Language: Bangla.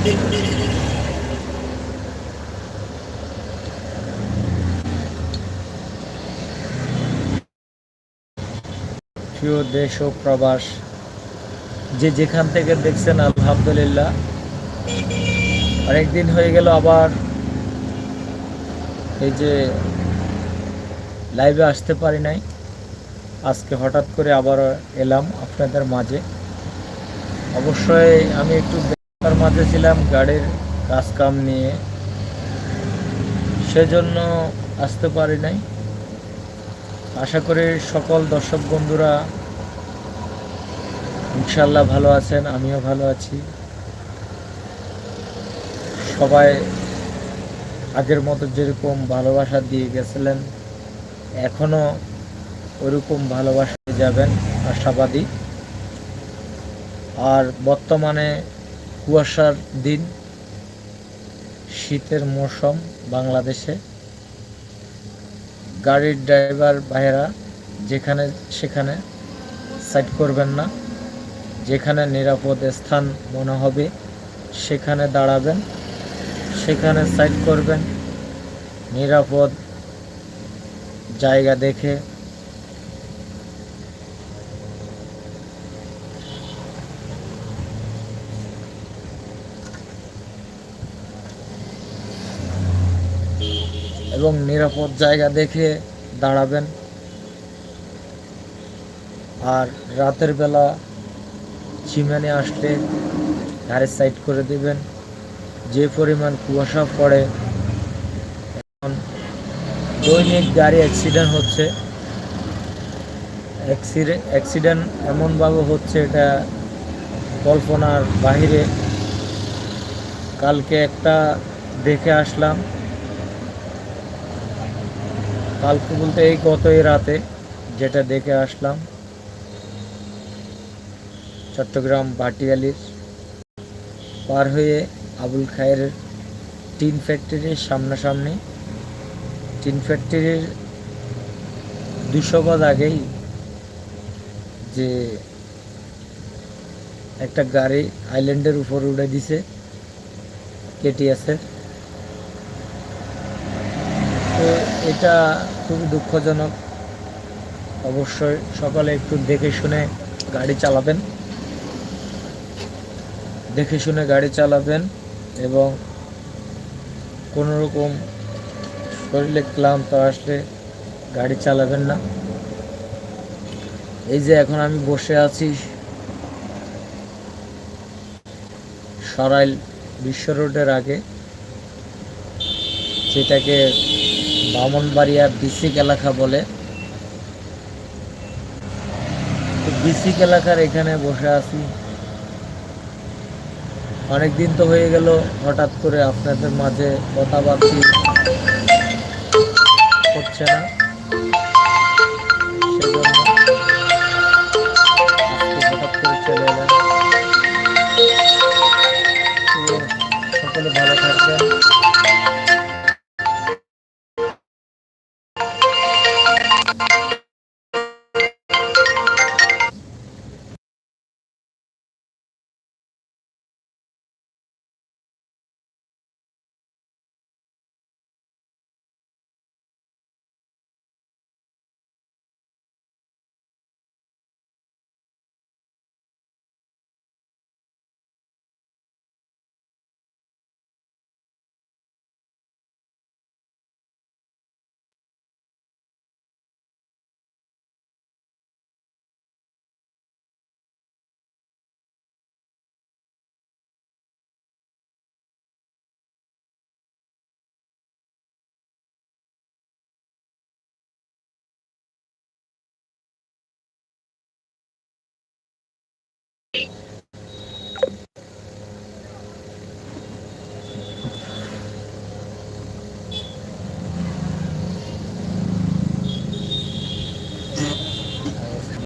প্রিয় দেশ ও প্রবাস, যে যেখান থেকে দেখছেন, আলহামদুলিল্লাহ। অনেকদিন হয়ে গেল আবার এই যে লাইভে আসতে পারি নাই। আজকে হঠাৎ করে আবার এলাম আপনাদের মাঝে। অবশ্যই আমি একটু ব্যস্ততার মাঝে ছিলাম গাড়ির কাজ কাম নিয়ে। সেজন্য আসতে পারি নাই। আশা করি সকল দর্শক বন্ধুরা ইনশাল্লাহ ভালো আছেন, আমিও ভালো আছি। সবাই আগের মতো যেরকম ভালোবাসা দিয়ে গেছিলেন এখনও ওরকম ভালোবাসা যাবেন, আশাবাদী। আর বর্তমানে কুয়াশার দিন, শীতের মৌসুম বাংলাদেশে। গাড়ির ড্রাইভার ভাইয়েরা যেখানে সেখানে সাইড করবেন না, যেখানে নিরাপদ স্থান মনে হবে সেখানে দাঁড়াবেন, সেখানে সাইড করবেন, নিরাপদ জায়গা দেখে এবং নিরাপদ জায়গা দেখে দাঁড়াবেন। আর রাতের বেলা চিমানে আসলে গাড়ির সাইড করে দেবেন। যে পরিমাণ কুয়াশা পড়ে, এখন দৈনিক গাড়ি অ্যাক্সিডেন্ট হচ্ছে। অ্যাক্সিডেন্ট এমনভাবে হচ্ছে এটা কল্পনার বাহিরে। কালকে একটা দেখে আসলাম। কালকে বলতে এই গত এই রাতে যেটা দেখে আসলাম, চট্টগ্রাম ভাটিয়ালির পার হয়ে আবুল খায়ের টিন ফ্যাক্টরির সামনাসামনি। টিন ফ্যাক্টরির দুশো গজ আগেই যে একটা গাড়ি আইল্যান্ডের উপর উড়ে দিছে কেটিএসের তো এটা খুবই দুঃখজনক। অবশ্যই সকালে একটু দেখে শুনে গাড়ি চালাবেন। দেখে শুনে গাড়ি চালাবেন এবং কোনো রকম শরীরে ক্লান্ত আসলে গাড়ি চালাবেন না। এই যে এখন আমি বসে আছি সরাইল বিশ্ব রোডের আগে, যেটাকে বামনবাড়িয়া বিসিক এলাকা বলে। বিসিক এলাকার এখানে বসে আছি। অনেক দিন তো হয়ে গেল হঠাৎ করে আপনাদের মাঝে কথাবার্তি হচ্ছে না। সকলে ভালো থাকবেন।